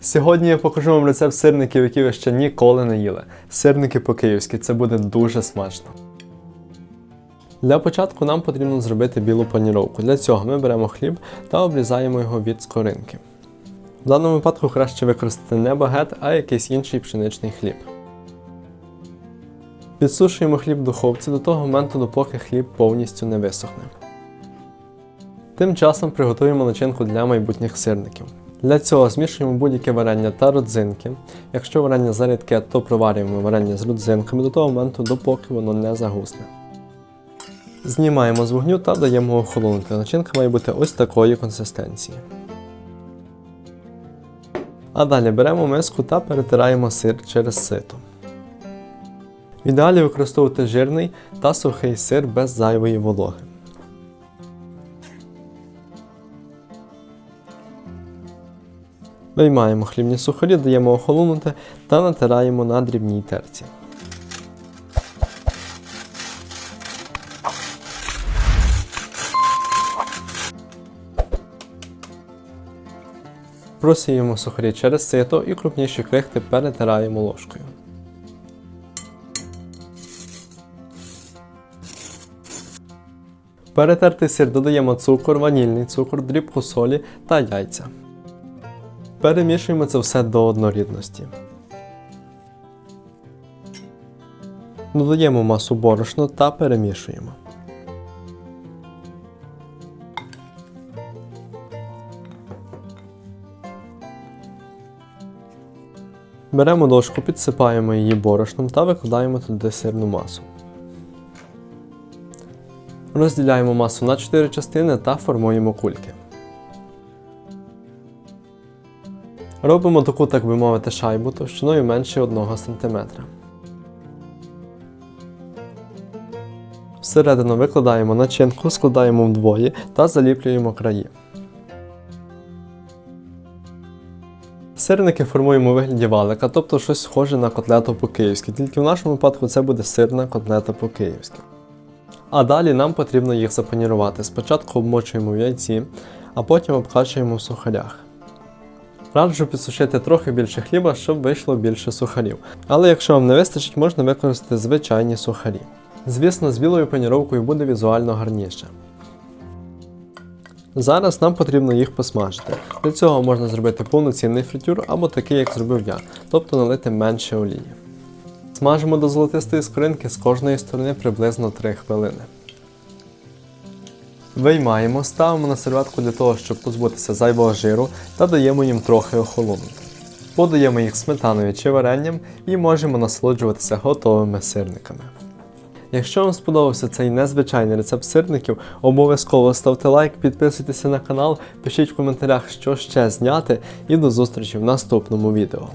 Сьогодні я покажу вам рецепт сирників, які ви ще ніколи не їли. Сирники по-київськи, це буде дуже смачно. Для початку нам потрібно зробити білу паніровку. Для цього ми беремо хліб та обрізаємо його від скоринки. В даному випадку краще використати не багет, а якийсь інший пшеничний хліб. Підсушуємо хліб в духовці до того моменту, допоки хліб повністю не висохне. Тим часом приготуємо начинку для майбутніх сирників. Для цього змішуємо будь-яке варення та родзинки. Якщо варення зарідке, то проварюємо варення з родзинками до того моменту, допоки воно не загусне. Знімаємо з вогню та даємо охолонути. Начинка має бути ось такої консистенції. А далі беремо миску та перетираємо сир через сито. В ідеалі використовувати жирний та сухий сир без зайвої вологи. Виймаємо хлібні сухарі, даємо охолонути та натираємо на дрібній терці. Просіємо сухарі через сито і крупніші крихти перетираємо ложкою. Перетертий сир додаємо цукор, ванільний цукор, дрібку солі та яйця. Перемішуємо це все до однорідності. Додаємо масу борошна та перемішуємо. Беремо дошку, підсипаємо її борошном та викладаємо туди сирну масу. Розділяємо масу на 4 частини та формуємо кульки. Робимо таку, так би мовити, шайбу товщиною менше 1 см. Всередину викладаємо начинку, складаємо вдвоє та заліплюємо краї. Сирники формуємо у вигляді валика, тобто щось схоже на котлету по-київськи, тільки в нашому випадку це буде сирна котлета по-київськи. А далі нам потрібно їх запанірувати. Спочатку обмочуємо в яйці, а потім обкачуємо в сухарях. Раджу підсушити трохи більше хліба, щоб вийшло більше сухарів. Але якщо вам не вистачить, можна використати звичайні сухарі. Звісно, з білою паніровкою буде візуально гарніше. Зараз нам потрібно їх посмажити. Для цього можна зробити повноцінний фритюр або такий, як зробив я, тобто налити менше олії. Смажимо до золотистої скоринки з кожної сторони приблизно 3 хвилини. Виймаємо, ставимо на серветку для того, щоб позбутися зайвого жиру та даємо їм трохи охолонути. Подаємо їх сметаною чи варенням і можемо насолоджуватися готовими сирниками. Якщо вам сподобався цей незвичайний рецепт сирників, обов'язково ставте лайк, підписуйтеся на канал, пишіть в коментарях, що ще зняти, і до зустрічі в наступному відео.